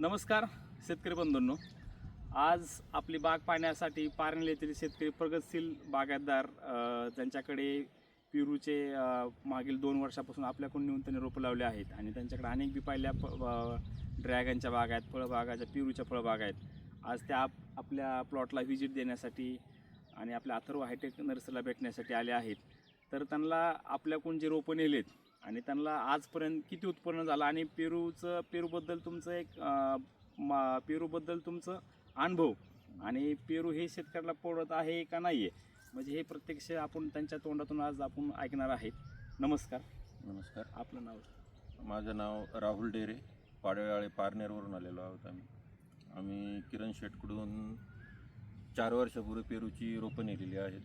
नमस्कार शेतकरी बंधूंनो. आज आपली बाग पाहण्यासाठी पारनेर येथील शेतकरी प्रगतशील बागायतदार ज्यांच्याकडे त्यांच्याकडे पेरूचे मागील दोन वर्षापासून आपल्याकडून नेऊन त्यांनी रोपं लावले आहेत आणि त्यांच्याकडे अनेक बी पाहिल्या प- ड्रॅगनच्या बाग आहेत फळबागाच्या पेरूच्या फळबाग आहेत. आज त्या आप आपल्या प्लॉटला व्हिजिट देण्यासाठी आणि आपल्या अथर्व हायटेक नर्सरीला भेटण्यासाठी आले आहेत. तर त्यांना आपल्याकडून जे रोपं नेलेत आणि त्यांना आजपर्यंत किती उत्पन्न झालं? आणि पेरूचं पेरूबद्दल तुमचं एक मा- पेरूबद्दल तुमचं अनुभव. आणि पेरू हे शेतकऱ्याला पडत आहे का नाही आहे म्हणजे हे प्रत्यक्ष आपण त्यांच्या तोंडातून आज आपण ऐकणार आहेत. नमस्कार. नमस्कार. आपलं नाव? माझं नाव राहुल डेरे. पाडव्याळे पारनेरवरून आलेलो आहोत आम्ही. आम्ही किरण शेटकडून चार वर्षापूर्वी पेरूची रोपं नेलेली आहेत.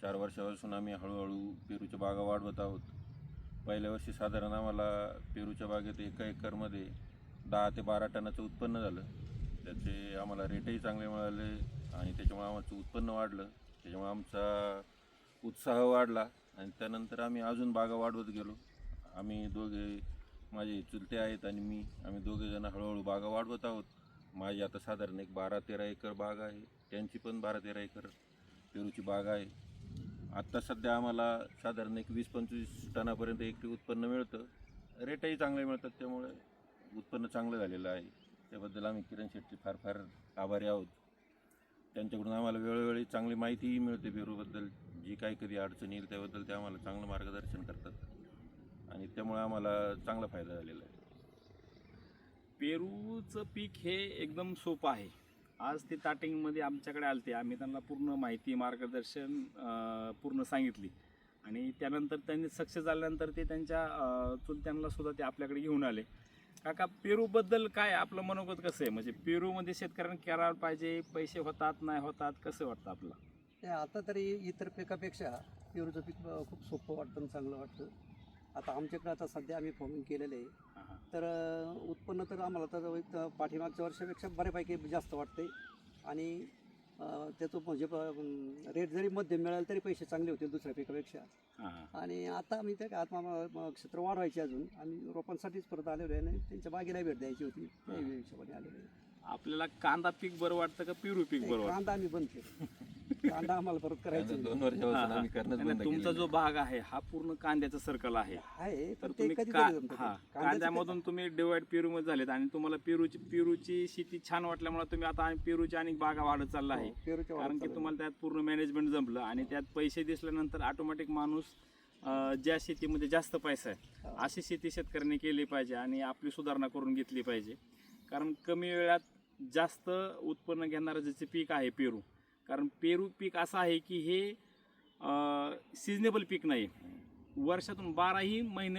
चार वर्षापासून आम्ही हळूहळू पेरूच्या बागा वाढवत आहोत. पहिल्या वर्षी साधारण आम्हाला पेरूच्या बागेत एका एकरमध्ये दहा ते बारा टनाचं उत्पन्न झालं. त्याचे आम्हाला रेटही चांगले मिळाले आणि त्याच्यामुळे आमचं उत्पन्न वाढलं. त्याच्यामुळे आमचा उत्साह वाढला आणि त्यानंतर आम्ही अजून बागा वाढवत गेलो. आम्ही दोघे माझे चुलते आहेत आणि मी आम्ही दोघेजण हळूहळू बागा वाढवत आहोत. माझी आता साधारण एक बारा तेरा एकर बाग आहे. त्यांची पण बारा तेरा एकर पेरूची बाग आहे. आत्ता सध्या आम्हाला साधारण एक वीस पंचवीस टनापर्यंत एकटी उत्पन्न मिळतं. रेटही चांगले मिळतात त्यामुळे उत्पन्न चांगलं झालेलं आहे. त्याबद्दल आम्ही किरण शेट्टी फार फार आभारी आहोत. त्यांच्याकडून आम्हाला वेळोवेळी चांगली माहितीही मिळते पेरूबद्दल. जी काही कधी अडचण येईल त्याबद्दल ते आम्हाला चांगलं मार्गदर्शन करतात. आणि त्यामुळे आम्हाला चांगला फायदा झालेला आहे. पेरूचं पीक हे एकदम सोपं आहे. आज ते स्टार्टिंगमध्ये आमच्याकडे आलते. आम्ही त्यांना पूर्ण माहिती मार्गदर्शन पूर्ण सांगितली. आणि त्यानंतर त्यांनी सक्सेस झाल्यानंतर ते त्यांच्या चुलत्यांना सुद्धा ते आपल्याकडे घेऊन आले. काका पेरूबद्दल काय? आपलं मनोगत कसं आहे? म्हणजे पेरूमध्ये शेतकऱ्यांना करायला पाहिजे पैसे होतात नाही होतात कसं वाटतं आपलं? आता तरी इतर पिकापेक्षा पेरूचं पीक खूप सोपं वाटतं आणि चांगलं वाटतं. आता आमच्याकडे आता सध्या आम्ही फार्मिंग केलेलं आहे. तर उत्पन्न तर आम्हाला तर पाठीमागच्या वर्षापेक्षा बऱ्यापैकी जास्त वाटते आणि त्याचं म्हणजे रेट जरी मध्यम मिळालं तरी पैसे चांगले होतील दुसऱ्या पिकापेक्षा. आणि आता आम्ही त्या आत्मा क्षेत्र वाढवायचे अजून. आम्ही रोपांसाठीच परत आलेलो आहे आणि त्यांच्या बागेला भेट द्यायची होती. त्या हिशोबाने आलेलो आहे. आपल्याला कांदा पीक बरं वाटतं का पेरू पीक बरं कांदा आम्ही बंद केला. कांदा आम्हाला परत करायचा त्यानंतर आहे. दोन वर्षापासून आम्ही करणंच. बंद आणि तुमचा केलेलं जो भाग आहे हा पूर्ण कांद्याचं सर्कल आहे आहे तर पण ते तुम्ही कधी का- जमतं ते. हा कांद्याचं कांद्यामधून तुम्ही डिवाइड पेरूमध्ये झालेत आणि तुम्हाला पेरूची पेरूची शेती छान वाटल्यामुळे तुम्ही आता पेरूची अनेक बागा वाढत चालला आहे हो, पेरूच्या कारण की चालू तुम्हाला त्यात पूर्ण मॅनेजमेंट जमलं आणि त्यात पैसे दिसल्यानंतर ऑटोमॅटिक माणूस अं, ज्या शेतीमध्ये जास्त पैसा आहे हा. अशी शेती शेतकऱ्यांनी केली पाहिजे आणि आपली सुधारणा करून घेतली पाहिजे कारण कमी वेळात जास्त उत्पन्न घेणारं ज्याचे पीक आहे पेरू कारण पेरू पीक असं आहे की हे सिजनेबल पीक नाही. वर्षातून बाराही महिने